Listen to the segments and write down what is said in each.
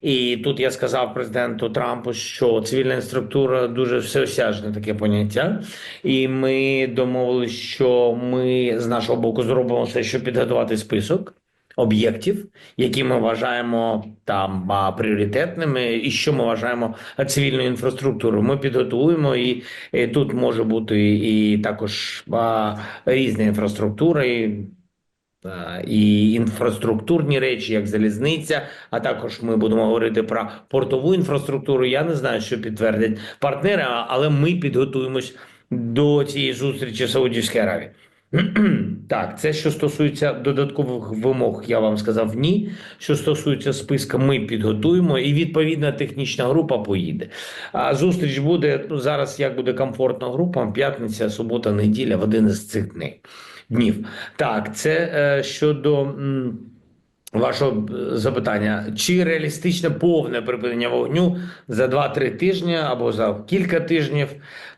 І тут я сказав президенту Трампу, що цивільна інфраструктура дуже всеосяжне таке поняття, і ми домовилися, що ми з нашого боку зробимо все, щоб підготувати список об'єктів, які ми вважаємо там пріоритетними, і що ми вважаємо цивільною інфраструктурою. Ми підготуємо, і, і тут може бути і також а, різна інфраструктура. І, і інфраструктурні речі, як залізниця, а також ми будемо говорити про портову інфраструктуру. Я не знаю, що підтвердять партнери, але ми підготуємось до цієї зустрічі в Саудівській Аравії. Так, це що стосується додаткових вимог, я вам сказав ні. Що стосується списка, ми підготуємо, і відповідна технічна група поїде. А зустріч буде ну, зараз. Як буде комфортно групам? П'ятниця, субота, неділя в один із цих днів. Днів. Так, це е, щодо. м, Вашого е, запитання, чи реалістичне повне припинення вогню за 2-3 тижні або за кілька тижнів?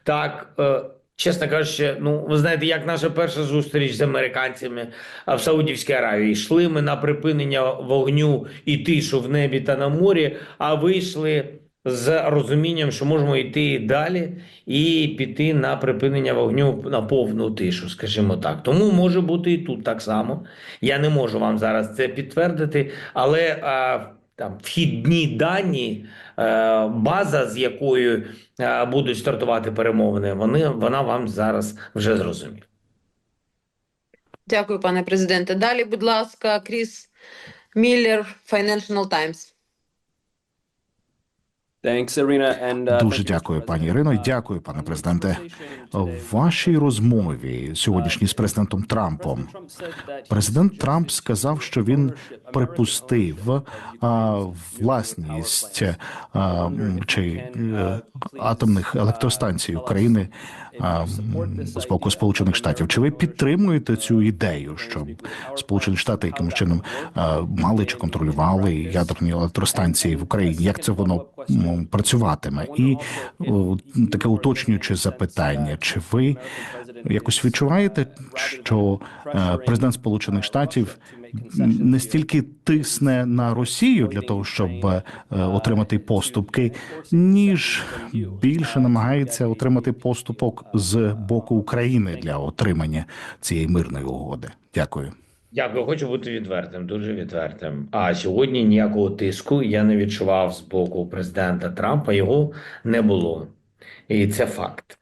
Так, е, чесно кажучи, ну ви знаєте, як наша перша зустріч з американцями в Саудівській Аравії. Йшли ми на припинення вогню і тишу в небі та на морі, а вийшли з розумінням, що можемо йти далі і піти на припинення вогню на повну тишу, скажімо так. Тому може бути і тут так само. Я не можу вам зараз це підтвердити, але а, там вхідні дані, е, база, з якою е, будуть стартувати перемовини, вони вона вам зараз вже зрозуміла. Дякую, пане президенте. Далі, будь ласка, Кріс Міллер, Financial Times. Дуже thank you, дякую, пані. Ірино, і Uh, дякую, пане президенте. В вашій розмові сьогоднішній з президентом Трампом президент Трамп сказав, що він припустив а, власність а, чи а, атомних електростанцій України з боку Сполучених Штатів. Чи ви підтримуєте цю ідею, щоб Сполучені Штати якимось чином мали чи контролювали ядерні електростанції в Україні? Як це воно працюватиме? І таке уточнююче запитання: чи ви якось відчуваєте, що е, президент Сполучених Штатів не стільки тисне на Росію для того, щоб е, отримати поступки, ніж більше намагається отримати поступок з боку України для отримання цієї мирної угоди? Дякую. Дякую, хочу бути відвертим, дуже відвертим. А сьогодні ніякого тиску я не відчував з боку президента Трампа. Його не було, і це факт.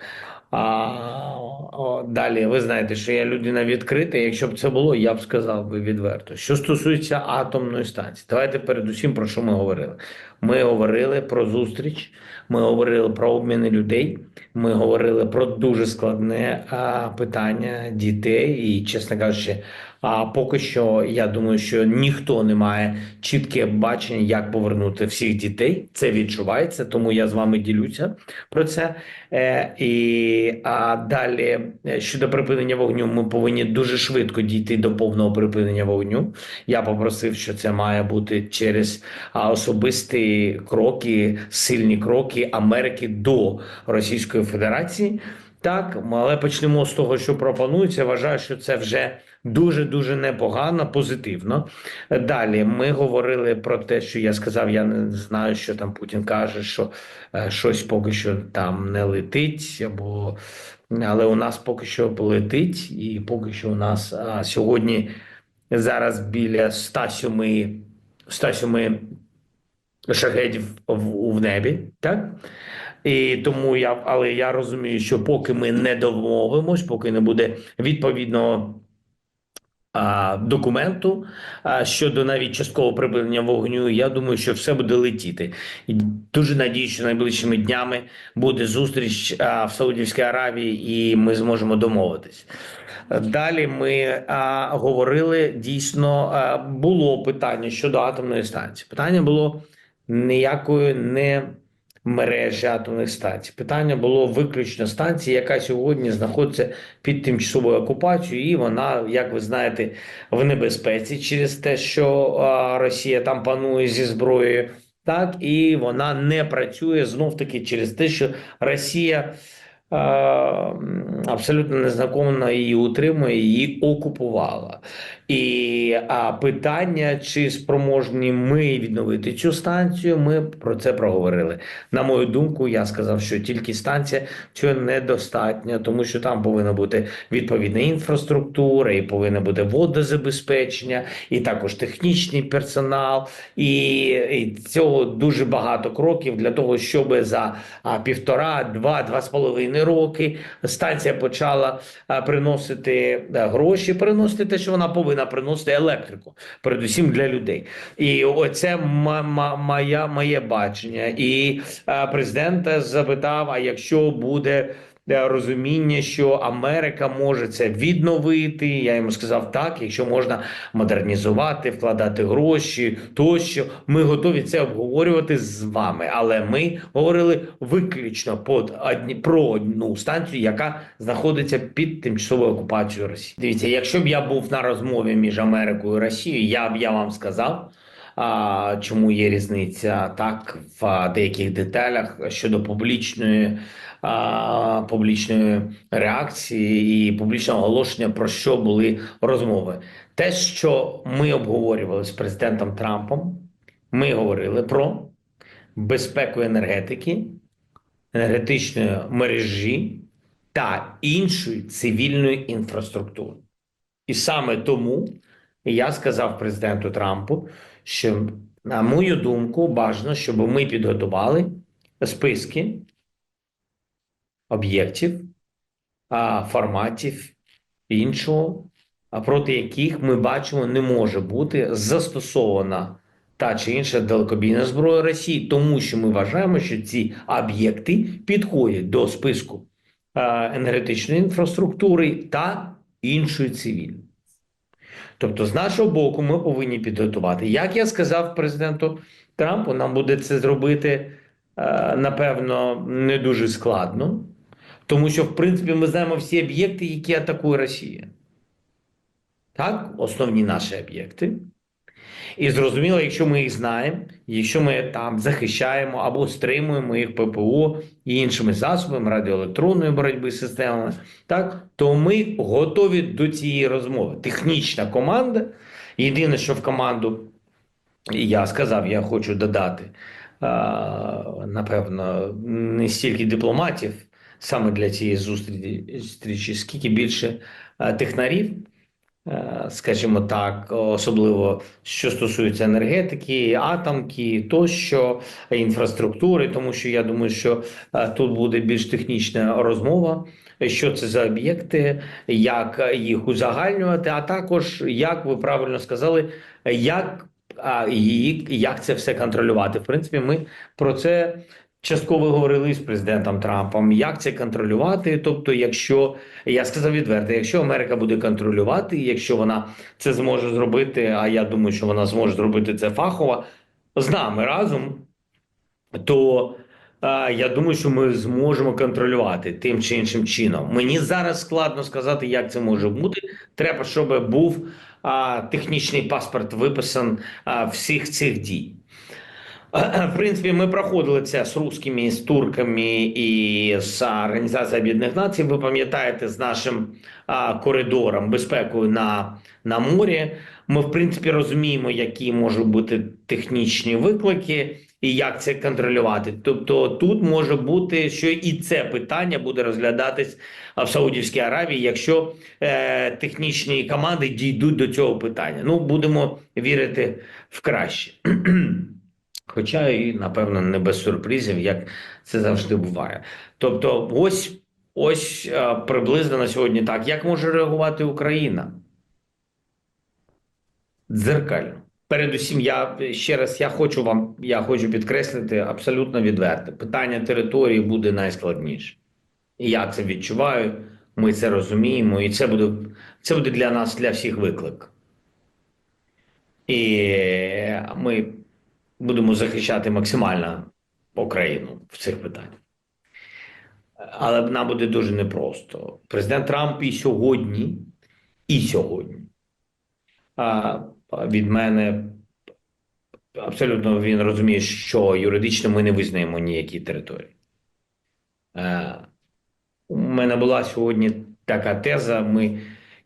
А далі ви знаєте, що я людина відкрита. Якщо б це було, я б сказав би відверто. Що стосується атомної станції, давайте передусім про що ми говорили. Ми говорили про зустріч, ми говорили про обміни людей. Ми говорили про дуже складне а, питання дітей, і чесно кажучи, а поки що я думаю, що ніхто не має чітке бачення, як повернути всіх дітей. Це відчувається, тому я з вами ділюся про це. Е, і а далі е, щодо припинення вогню, ми повинні дуже швидко дійти до повного припинення вогню. Я попросив, що це має бути через а, кроки, сильні кроки Америки до Російської Федерації. Так, але почнемо з того, що пропонується. Вважаю, що це вже дуже дуже непогано, позитивно. Далі ми говорили про те, що я сказав. Я не знаю, що там Путін каже, що е, щось поки що там не летить, або але у нас поки що летить, і поки що у нас а, сьогодні зараз біля 107, 107 шахедів в, в небі, так? І тому я, але я розумію, що поки ми не домовимось, поки не буде відповідного документу щодо навіть часткового припинення вогню, я думаю, що все буде летіти. І дуже надію, що найближчими днями буде зустріч в Саудівській Аравії, і ми зможемо домовитись. Далі ми говорили дійсно, було питання щодо атомної станції. Питання було ніякої не мережі атомних станцій. Питання було виключно станції, яка сьогодні знаходиться під тимчасовою окупацією, і вона, як ви знаєте, в небезпеці через те, що Росія там панує зі зброєю. Так, і вона не працює знов таки через те, що Росія абсолютно незаконно її утримує, її окупувала. І а, питання, чи спроможні ми відновити цю станцію, ми про це проговорили. На мою думку, я сказав, що тільки станція цього недостатньо, тому що там повинна бути відповідна інфраструктура, і повинно бути водозабезпечення, і також технічний персонал. І, і цього дуже багато кроків для того, щоб за а, півтора, два, два з половиною роки станція почала а, приносити а, гроші, приносити те, що вона повинна приносити електрику, передусім для людей. І оце моя, моє бачення. І президент запитав: а якщо буде е, розуміння, що Америка може це відновити. Я йому сказав так, якщо можна модернізувати, вкладати гроші, тощо ми готові це обговорювати з вами. Але ми говорили виключно про одну станцію, яка знаходиться під тимчасовою окупацією Росії. Дивіться, якщо б я був на розмові між Америкою і Росією, я б я вам сказав. А, чому є різниця так в деяких деталях щодо публічної публічної реакції і публічного оголошення, про що були розмови. Те, що ми обговорювали з президентом Трампом, ми говорили про безпеку енергетики, енергетичної мережі та іншої цивільної інфраструктури. І саме тому я сказав президенту Трампу, що, на мою думку, бажано, щоб ми підготували списки об'єктів, форматів іншого, проти яких ми бачимо, не може бути застосована та чи інша далекобійна зброя Росії, тому що ми вважаємо, що ці об'єкти підходять до списку енергетичної інфраструктури та іншої цивільної. Тобто, з нашого боку, ми повинні підготувати. Як я сказав президенту Трампу, нам буде це зробити, напевно, не дуже складно, тому що, в принципі, ми знаємо всі об'єкти, які атакує Росія. Так, основні наші об'єкти. І зрозуміло, якщо ми їх знаємо, якщо ми там захищаємо або стримуємо їх ППО і іншими засобами радіоелектронної боротьби з системами, так то ми готові до цієї розмови. Технічна команда. Єдине, що в команду я сказав, я хочу додати, напевно, не стільки дипломатів саме для цієї зустрічі, скільки більше а, технарів. Е, скажімо так, особливо що стосується енергетики, атомки, тощо інфраструктури, тому що я думаю, що е, тут буде більш технічна розмова, що це за об'єкти, як їх узагальнювати, а також, як ви правильно сказали, як, і як це все контролювати. В принципі, ми про це. Частково говорили з президентом Трампом, як це контролювати. Тобто, якщо я сказав відверто, якщо Америка буде контролювати, якщо вона це зможе зробити, а я думаю, що вона зможе зробити це фахово з нами разом, то е, я думаю, що ми зможемо контролювати тим чи іншим чином. Мені зараз складно сказати, як це може бути. Треба, щоб був а, технічний паспорт виписан а, всіх цих дій. В принципі, ми проходили це з русскими, з турками і з Організацією Об'єднаних Націй. Ви пам'ятаєте, з нашим а, коридором безпекою на, на морі. Ми, в принципі, розуміємо, які можуть бути технічні виклики і як це контролювати. Тобто, тут може бути, що і це питання буде розглядатись в Саудівській Аравії, якщо е, технічні команди дійдуть до цього питання. Ну, будемо вірити в краще. Хоча і, напевно, не без сюрпризів, як це завжди буває. Тобто, ось ось е, приблизно на сьогодні так. Як може реагувати Україна? Дзеркально. Передусім, я ще раз я хочу вам, я хочу підкреслити абсолютно відверте. Питання території буде найскладніше. І я це відчуваю, ми це розуміємо, і це буде, це буде для нас, для всіх виклик. І ми будемо захищати максимально Україну в цих питаннях. Але нам буде дуже непросто. Президент Трамп і сьогодні, і сьогодні а, від мене абсолютно він розуміє, що юридично ми не визнаємо ніякі території. Е, У мене була сьогодні така теза. Ми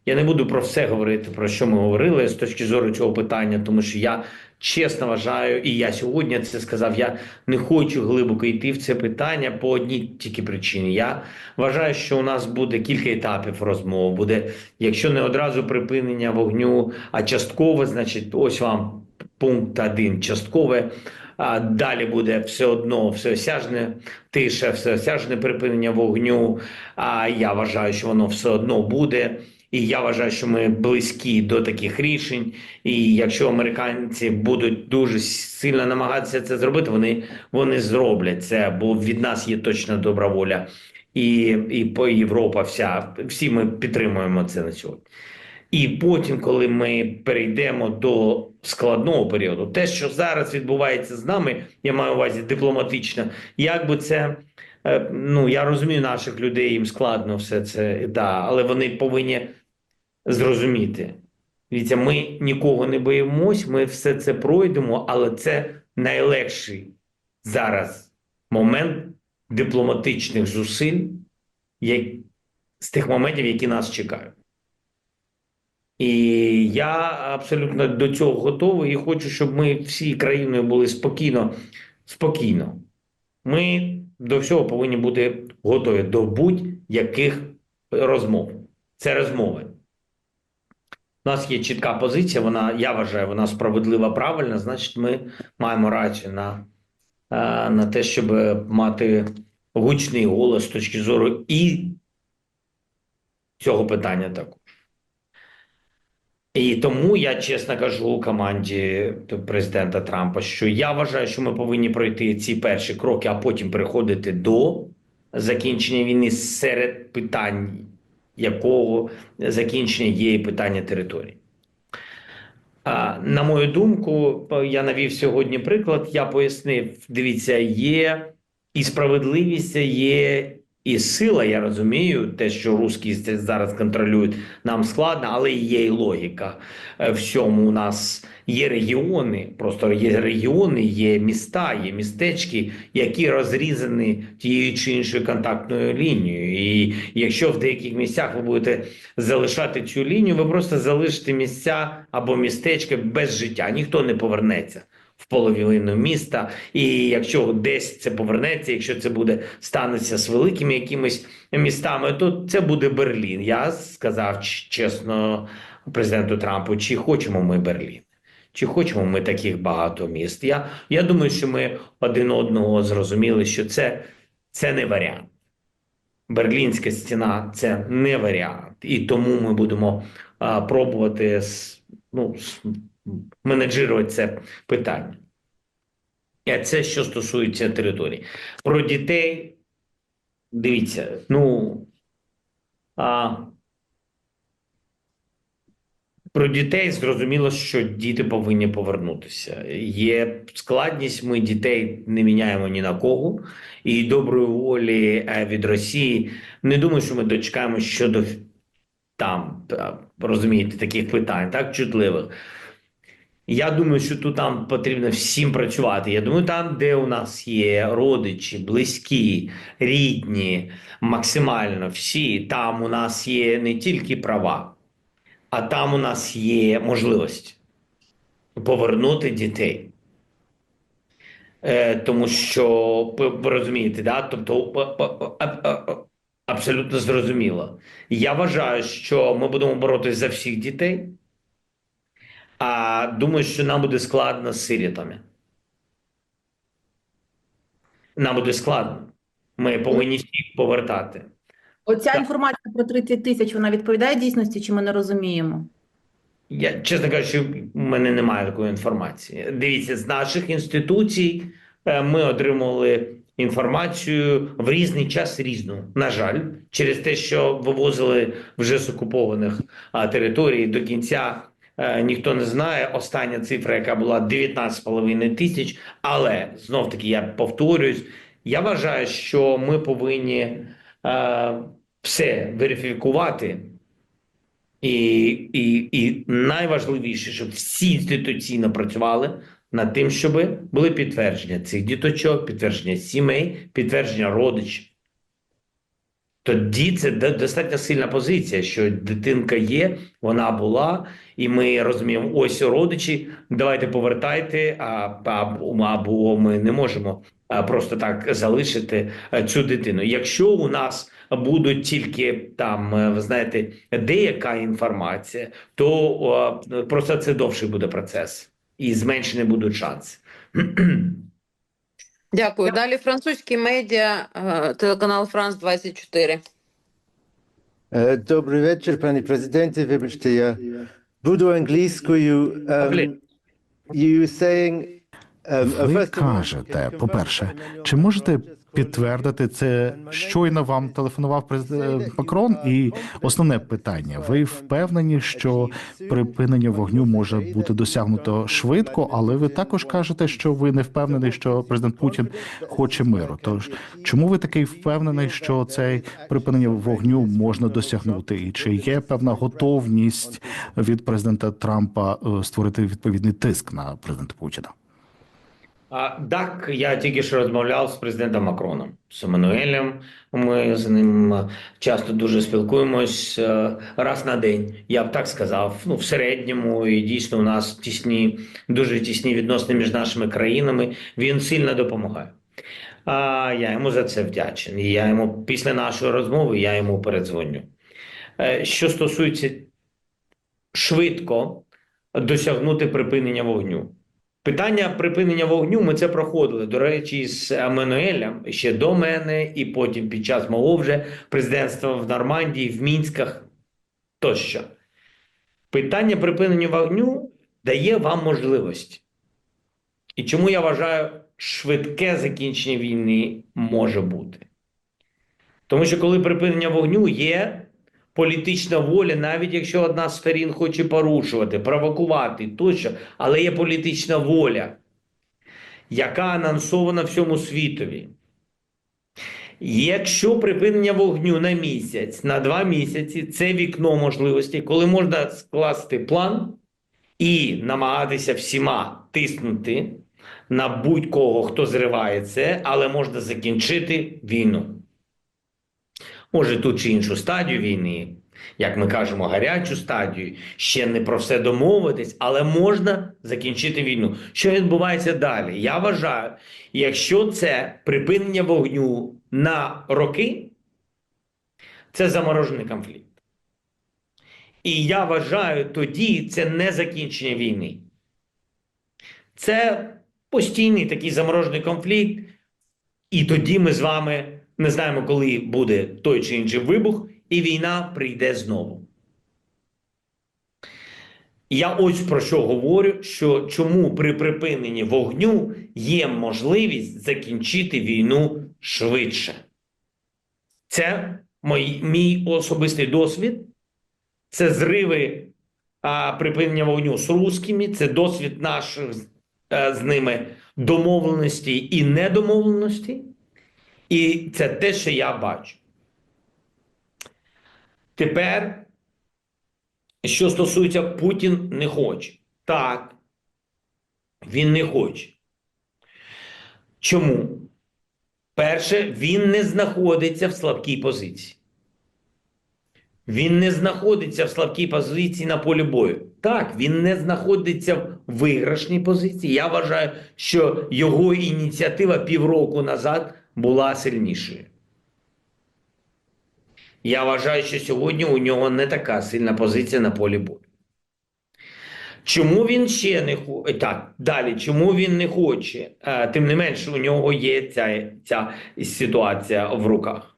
Я не буду про все говорити, про що ми говорили з точки зору цього питання, тому що я чесно вважаю, і я сьогодні це сказав. Я не хочу глибоко йти в це питання по одній тільки причині. Я вважаю, що у нас буде кілька етапів розмов. Буде, якщо не одразу припинення вогню, а часткове, значить, ось вам пункт один часткове. А далі буде все одно всеосяжне тиша, всеосяжне припинення вогню. А я вважаю, що воно все одно буде. І я вважаю, що ми близькі до таких рішень. І якщо американці будуть дуже сильно намагатися це зробити, вони, вони зроблять це, бо від нас є точна добра воля. І, і по Європа, вся всі ми підтримуємо це на сьогодні. І потім, коли ми перейдемо до складного періоду, те, що зараз відбувається з нами, я маю увазі дипломатично, як би це. е, Ну, я розумію наших людей, їм складно все це, да, але вони повинні зрозуміти. Дивіться, ми нікого не боїмось, ми все це пройдемо, але це найлегший зараз момент дипломатичних зусиль як, з тих моментів, які нас чекають. І я абсолютно до цього готовий і хочу, щоб ми всі країною були спокійно, спокійно. Ми до всього повинні бути готові до будь-яких розмов. Це розмови. У нас є чітка позиція, вона, я вважаю, вона справедлива, правильна, значить, ми маємо рацію на, е, на те, щоб мати гучний голос з точки зору і цього питання також. І тому я чесно кажу команді президента Трампа, що я вважаю, що ми повинні пройти ці перші кроки, а потім переходити до закінчення війни серед питань, якого закінчення є і питання території. А, на мою думку, я навів сьогодні приклад. Я пояснив: дивіться, є і справедливість, є і сила. Я розумію, те, що русські зараз контролюють, нам складно, але є і логіка. Е, Всьому у нас є регіони, просто є регіони, є міста, є містечки, які розрізані тією чи іншою контактною лінією. І якщо в деяких місцях ви будете залишати цю лінію, ви просто залишите місця або містечка без життя. Ніхто не повернеться в половину міста. І якщо десь це повернеться, якщо це буде станеться з великими якимись містами, то це буде Берлін. Я сказав чесно президенту Трампу, чи хочемо ми Берлін. Чи хочемо ми таких багато міст? Я, я думаю, що ми один одного зрозуміли, що це, це не варіант. Берлінська стіна це не варіант, і тому ми будемо а, пробувати ну, менеджувати це питання. І це що стосується території. Про дітей, дивіться, ну а, про дітей зрозуміло, що діти повинні повернутися. Є складність, ми дітей не міняємо ні на кого. І доброї волі е, від Росії не думаю, що ми дочекаємо щодо там, е, розумієте, таких питань, так чутливих. Я думаю, що тут там потрібно всім працювати. Я думаю, там, де у нас є родичі, близькі, рідні, максимально всі, там у нас є не тільки права, а там у нас є можливість повернути дітей. Е, тому що розумієте, да? тобто абсолютно зрозуміло. Я вважаю, що ми будемо боротися за всіх дітей. А думаю, що нам буде складно з сирітами. Нам буде складно. Ми повинні всіх повертати. Оця Так. інформація про 30 тисяч, вона відповідає дійсності, чи ми не розуміємо? Я чесно кажучи, в мене немає такої інформації. Дивіться, з наших інституцій е, ми отримували інформацію в різний час різну. На жаль, через те, що вивозили вже з окупованих територій до кінця. Е, Ніхто не знає. Остання цифра, яка була 19,5 тисяч. Але знов таки я повторююсь. Я вважаю, що ми повинні е, все верифікувати. І, і, і найважливіше, щоб всі інституційно працювали над тим, щоб були підтвердження цих діточок, підтвердження сімей, підтвердження родичів. Тоді це до- достатньо сильна позиція, що дитинка є, вона була, і ми розуміємо, ось родичі, давайте повертайте, або, ми не можемо просто так залишити цю дитину. Якщо у нас будуть тільки там, е, ви знаєте, деяка інформація, то просто це довший буде процес і зменшені будуть шанси. Дякую. Далі французькі медіа, е, телеканал Франс 24. Е, Добрий вечір, пані президенте. Вибачте, я буду англійською. Um, you saying, um, Ви кажете, по-перше, чи можете підтвердити це? Щойно вам телефонував президент Макрон, і основне питання: ви впевнені, що припинення вогню може бути досягнуто швидко, але ви також кажете, що ви не впевнений, що президент Путін хоче миру. Тож чому ви такий впевнений, що цей припинення вогню можна досягнути? І чи є певна готовність від президента Трампа е, створити відповідний тиск на президента Путіна? Так, я тільки що розмовляв з президентом Макроном, з Еммануелем. Ми з ним е, часто дуже спілкуємось е, раз на день. Я б так сказав. Ну, в середньому, і дійсно у нас тісні, дуже тісні відносини між нашими країнами. Він сильно допомагає. А я йому за це вдячний. І Я йому після нашої розмови я йому передзвоню. Е, Що стосується швидко досягнути припинення вогню. Питання припинення вогню ми це проходили. До речі, з Еммануелем ще до мене, і потім під час мого вже президентства в Нормандії, в Мінськах тощо. Питання припинення вогню дає вам можливість. І чому я вважаю, швидке закінчення війни може бути? Тому що коли припинення вогню є політична воля, навіть якщо одна з сторін хоче порушувати, провокувати тощо, але є політична воля, яка анонсована всьому світові. Якщо припинення вогню на місяць, на два місяці, це вікно можливостей, коли можна скласти план і намагатися всіма тиснути на будь-кого, хто зриває це, але можна закінчити війну. Може, ту чи іншу стадію війни, як ми кажемо, гарячу стадію, ще не про все домовитись, але можна закінчити війну. Що відбувається далі? Я вважаю, якщо це припинення вогню на роки, це заморожений конфлікт. І я вважаю, тоді це не закінчення війни. Це постійний такий заморожений конфлікт, і тоді ми з вами не знаємо, коли буде той чи інший вибух, і війна прийде знову. Я ось про що говорю: що чому при припиненні вогню є можливість закінчити війну швидше. Це мій, мій особистий досвід, це зриви а, припинення вогню з русскими, це досвід наших е, з ними домовленостей і недомовленостей. І це те, що я бачу. Тепер, що стосується Путін не хоче. Так, він не хоче. Чому? Перше, він не знаходиться в слабкій позиції. Він не знаходиться в слабкій позиції на полі бою. Так, він не знаходиться в виграшній позиції. Я вважаю, що його ініціатива півроку назад була сильнішою. Я вважаю, що сьогодні у нього не така сильна позиція на полі бою. Чому він ще не хоче? Так, далі, чому він не хоче? Е, Тим не менше, у нього є ця, ця ситуація в руках.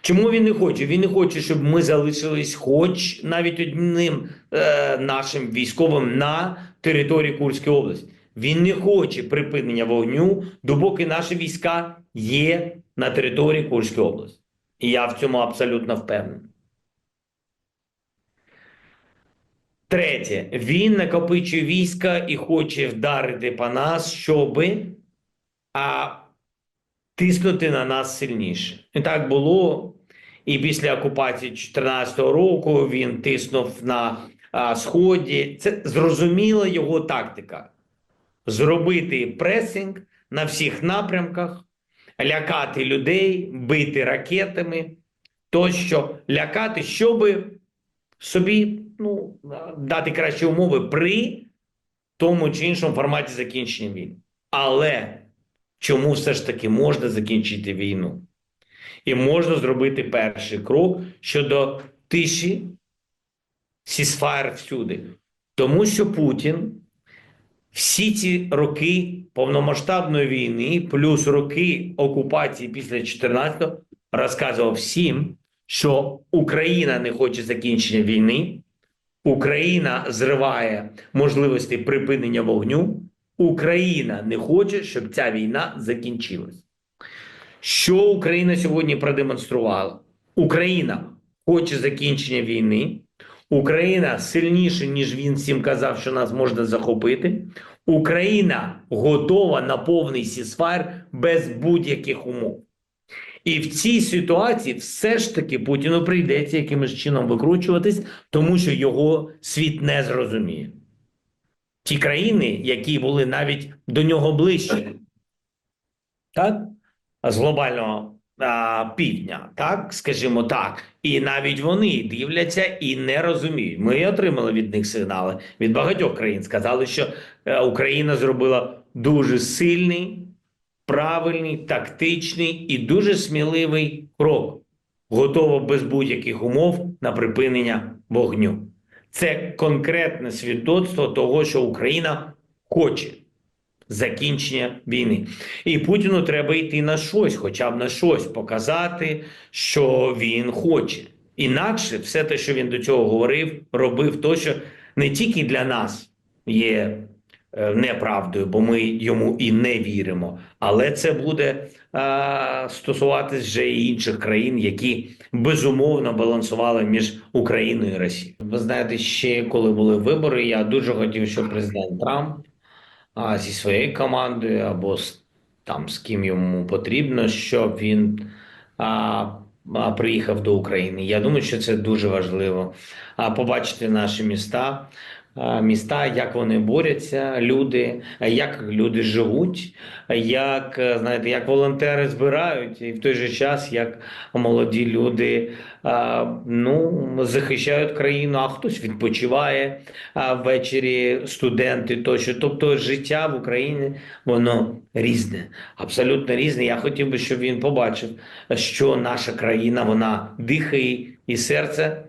Чому він не хоче? Він не хоче, щоб ми залишились хоч навіть одним е, нашим військовим на території Курської області. Він не хоче припинення вогню, допоки наші війська є на території Курської області. І я в цьому абсолютно впевнений. Третє, він накопичує війська і хоче вдарити по нас, щоби а, тиснути на нас сильніше. І так було. І після окупації 2014 року він тиснув на а, Сході. Це зрозуміла його тактика. Зробити пресинг на всіх напрямках, лякати людей, бити ракетами, тощо лякати, щоби собі ну, дати кращі умови при тому чи іншому форматі закінчення війни. Але чому все ж таки можна закінчити війну? І можна зробити перший крок щодо тиші сісфаєр всюди. Тому що Путін всі ці роки повномасштабної війни, плюс роки окупації після 14-го, розказував всім, що Україна не хоче закінчення війни, Україна зриває можливості припинення вогню, Україна не хоче, щоб ця війна закінчилась. Що Україна сьогодні продемонструвала? Україна хоче закінчення війни. Україна сильніше, ніж він всім казав, що нас можна захопити. Україна готова на повний сісфайр без будь-яких умов. І в цій ситуації все ж таки Путіну прийдеться якимось чином викручуватись, тому що його світ не зрозуміє. Ті країни, які були навіть до нього ближче, так? з глобального півдня, так скажімо так, і навіть вони дивляться і не розуміють. Ми отримали від них сигнали від багатьох країн. Сказали, що е, Україна зробила дуже сильний, правильний, тактичний і дуже сміливий крок, готова без будь-яких умов на припинення вогню. Це конкретне свідоцтво того, що Україна хоче закінчення війни. І Путіну треба йти на щось, хоча б на щось показати, що він хоче. Інакше все те, що він до цього говорив, робив, то що не тільки для нас є е, неправдою, бо ми йому і не віримо, але це буде е, стосуватись вже і інших країн, які безумовно балансували між Україною і Росією. Ви знаєте, ще коли були вибори, я дуже хотів, щоб президент Трамп а, зі своєю командою або з, там з ким йому потрібно, щоб він а, а, приїхав до України. Я думаю, що це дуже важливо. А, побачити наші міста, міста, як вони борються, люди, як люди живуть, як е, знаєте, як волонтери збирають, і в той же час як молоді люди ну, захищають країну, а хтось відпочиває ввечері студенти тощо. Тобто життя в Україні воно різне, абсолютно різне. Я хотів би, щоб він побачив, що наша країна вона дихає і серце.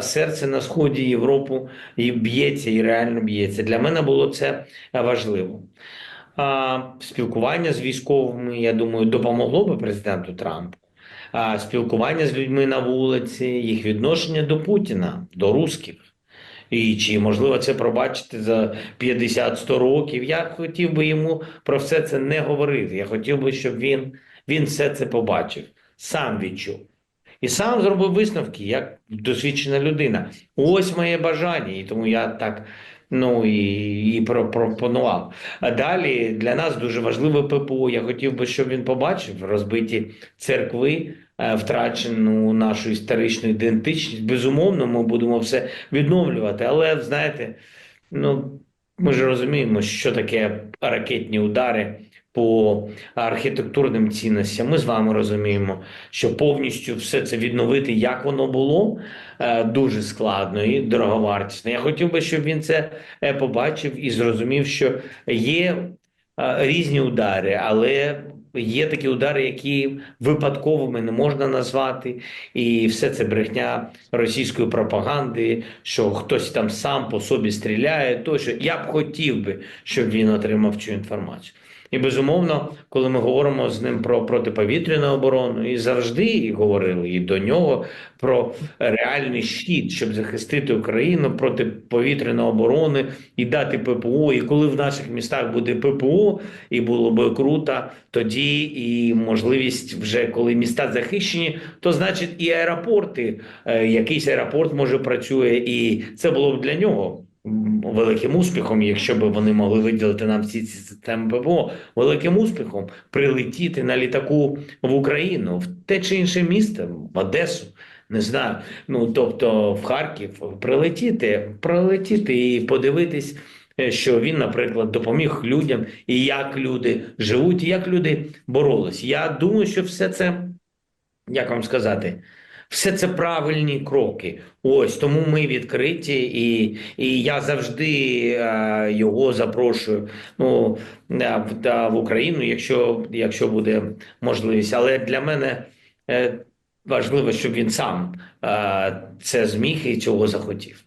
Серце на сході Європи і б'ється, і реально б'ється. Для мене було це важливо. Спілкування з військовими, я думаю, допомогло би президенту Трампу. Спілкування з людьми на вулиці, їх відношення до Путіна, до русських. І чи можливо це пробачити за 50-100 років? Я хотів би йому про все це не говорити. Я хотів би, щоб він, він все це побачив, сам відчув. І сам зробив висновки, як досвідчена людина. Ось моє бажання, і тому я так ну і, і пропонував. А далі для нас дуже важливе ППО. Я хотів би, щоб він побачив розбиті церкви, е, втрачену нашу історичну ідентичність. Безумовно, ми будемо все відновлювати. Але знаєте, ну ми ж розуміємо, що таке ракетні удари по архітектурним цінностям. Ми з вами розуміємо, що повністю все це відновити, як воно було, е, дуже складно і дороговартісно. Я хотів би, щоб він це е, побачив і зрозумів, що є е, різні удари, але є такі удари, які випадковими не можна назвати, і все це брехня російської пропаганди, що хтось там сам по собі стріляє. Тощо я б хотів би, щоб він отримав цю інформацію. І безумовно, коли ми говоримо з ним про протиповітряну оборону, і завжди говорили і до нього про реальний щит, щоб захистити Україну проти повітряної оборони і дати ППО. І коли в наших містах буде ППО, і було би круто, тоді і можливість вже коли міста захищені, то значить і аеропорти, е, якийсь аеропорт може працює, і це було б для нього великим успіхом, якщо б вони могли виділити нам всі ці системи ППО, великим успіхом прилетіти на літаку в Україну, в те чи інше місто, в Одесу. Не знаю, ну тобто в Харків прилетіти, прилетіти і подивитись, е, що він, наприклад, допоміг людям, і як люди живуть, і як люди боролись. Я думаю, що все це, як вам сказати, Все це правильні кроки. Ось тому ми відкриті, і, і я завжди е, його запрошую ну, е, в, та, в Україну, якщо, якщо буде можливість. Але для мене е, важливо, щоб він сам е, це зміг і цього захотів.